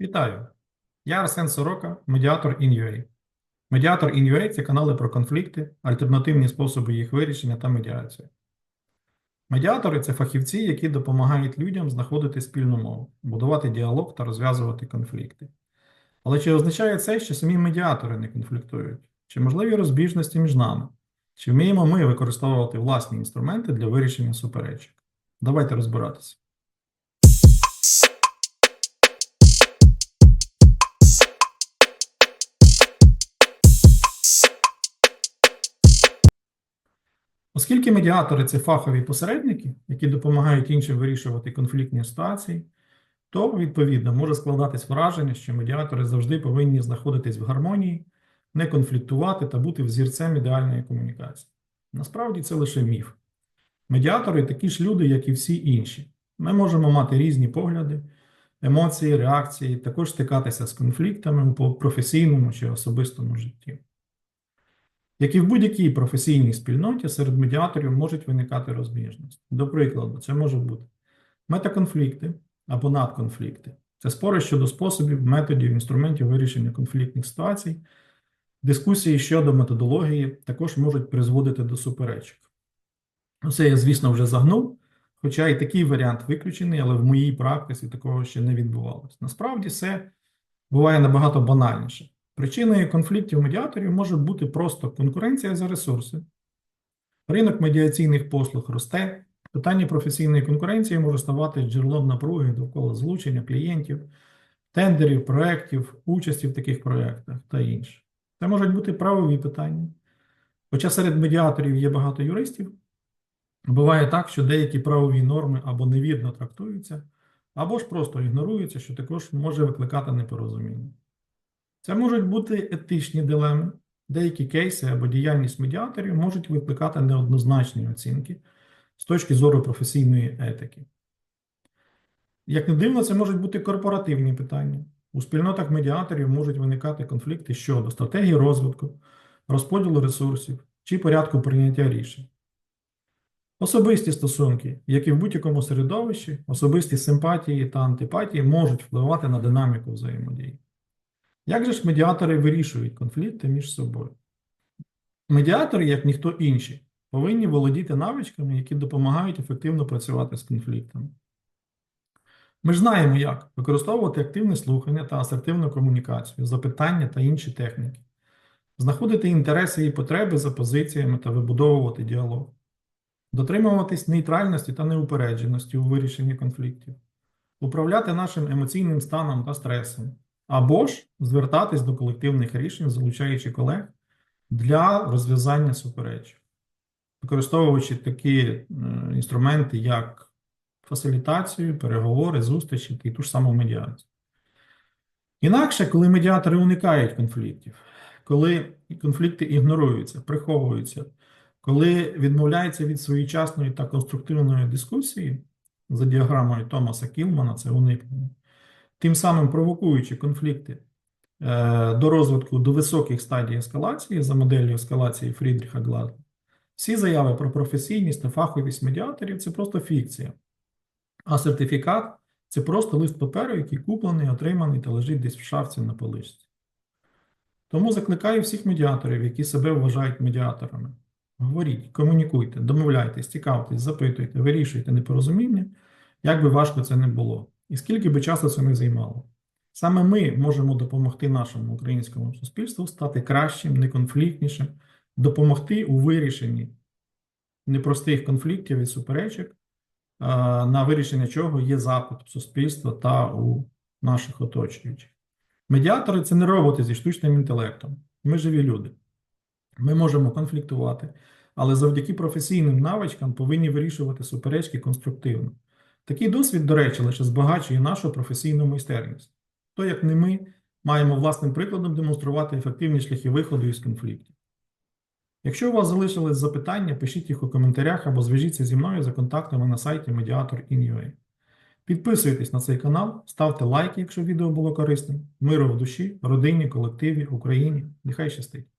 Вітаю! Я Арсен Сорока, медіатор InUA. Медіатор InUA – це канали про конфлікти, альтернативні способи їх вирішення та медіацію. Медіатори це фахівці, які допомагають людям знаходити спільну мову, будувати діалог та розв'язувати конфлікти. Але чи означає це, що самі медіатори не конфліктують? Чи можливі розбіжності між нами? Чи вміємо ми використовувати власні інструменти для вирішення суперечок? Давайте розбиратися. Оскільки медіатори це фахові посередники, які допомагають іншим вирішувати конфліктні ситуації, то відповідно може складатись враження, що медіатори завжди повинні знаходитись в гармонії, не конфліктувати та бути взірцем ідеальної комунікації. Насправді це лише міф. Медіатори такі ж люди, як і всі інші. Ми можемо мати різні погляди, емоції, реакції, також стикатися з конфліктами у професійному чи особистому житті. Як і в будь-якій професійній спільноті, серед медіаторів можуть виникати розбіжності. До прикладу, це можуть бути метаконфлікти або надконфлікти. Це спори щодо способів, методів, інструментів вирішення конфліктних ситуацій. Дискусії щодо методології також можуть призводити до суперечок. Це я, звісно, вже загнув, хоча і такий варіант виключений, але в моїй практиці такого ще не відбувалося. Насправді все буває набагато банальніше. Причиною конфліктів медіаторів може бути просто конкуренція за ресурси. Ринок медіаційних послуг росте, питання професійної конкуренції може ставати джерелом напруги довкола злучення клієнтів, тендерів, проєктів, участі в таких проєктах та інше. Це можуть бути правові питання. Хоча серед медіаторів є багато юристів, буває так, що деякі правові норми або невірно трактуються, або ж просто ігноруються, що також може викликати непорозуміння. Це можуть бути етичні дилеми. Деякі кейси або діяльність медіаторів можуть викликати неоднозначні оцінки з точки зору професійної етики. Як не дивно, це можуть бути корпоративні питання. У спільнотах медіаторів можуть виникати конфлікти щодо стратегії розвитку, розподілу ресурсів чи порядку прийняття рішень. Особисті стосунки, як і в будь-якому середовищі, особисті симпатії та антипатії можуть впливати на динаміку взаємодії. Як же ж медіатори вирішують конфлікти між собою? Медіатори, як ніхто інший, повинні володіти навичками, які допомагають ефективно працювати з конфліктами. Ми ж знаємо, як використовувати активне слухання та асертивну комунікацію, запитання та інші техніки, знаходити інтереси і потреби за позиціями та вибудовувати діалог, дотримуватись нейтральності та неупередженості у вирішенні конфліктів, управляти нашим емоційним станом та стресом, або ж звертатись до колективних рішень, залучаючи колег для розв'язання суперечок, використовуючи такі е, інструменти, як фасилітацію, переговори, зустрічі і ту ж саму медіацію. Інакше, коли медіатори уникають конфліктів, коли конфлікти ігноруються, приховуються, коли відмовляються від своєчасної та конструктивної дискусії, за діаграмою Томаса Кілмана, це уникнення, тим самим провокуючи конфлікти е, до розвитку до високих стадій ескалації за моделлю ескалації Фрідріха Гладла, всі заяви про професійність та фаховість медіаторів це просто фікція. А сертифікат це просто лист паперу, який куплений, отриманий та лежить десь в шафці на поличці. Тому закликаю всіх медіаторів, які себе вважають медіаторами. Говоріть, комунікуйте, домовляйтесь, цікавтесь, запитуйте, вирішуйте непорозуміння, як би важко це не було, і скільки би часу це не займало. Саме ми можемо допомогти нашому українському суспільству стати кращим, неконфліктнішим, допомогти у вирішенні непростих конфліктів і суперечок, на вирішення чого є запит суспільства та у наших оточуючих. Медіатори це не роботи зі штучним інтелектом. Ми живі люди. Ми можемо конфліктувати, але завдяки професійним навичкам повинні вирішувати суперечки конструктивно. Такий досвід, до речі, лише збагачує нашу професійну майстерність. То, як не ми, маємо власним прикладом демонструвати ефективні шляхи виходу із конфліктів. Якщо у вас залишились запитання, пишіть їх у коментарях або зв'яжіться зі мною за контактами на сайті Mediator.in.ua. Підписуйтесь на цей канал, ставте лайки, якщо відео було корисним. Миру в душі, родині, колективі, Україні. Нехай щастить!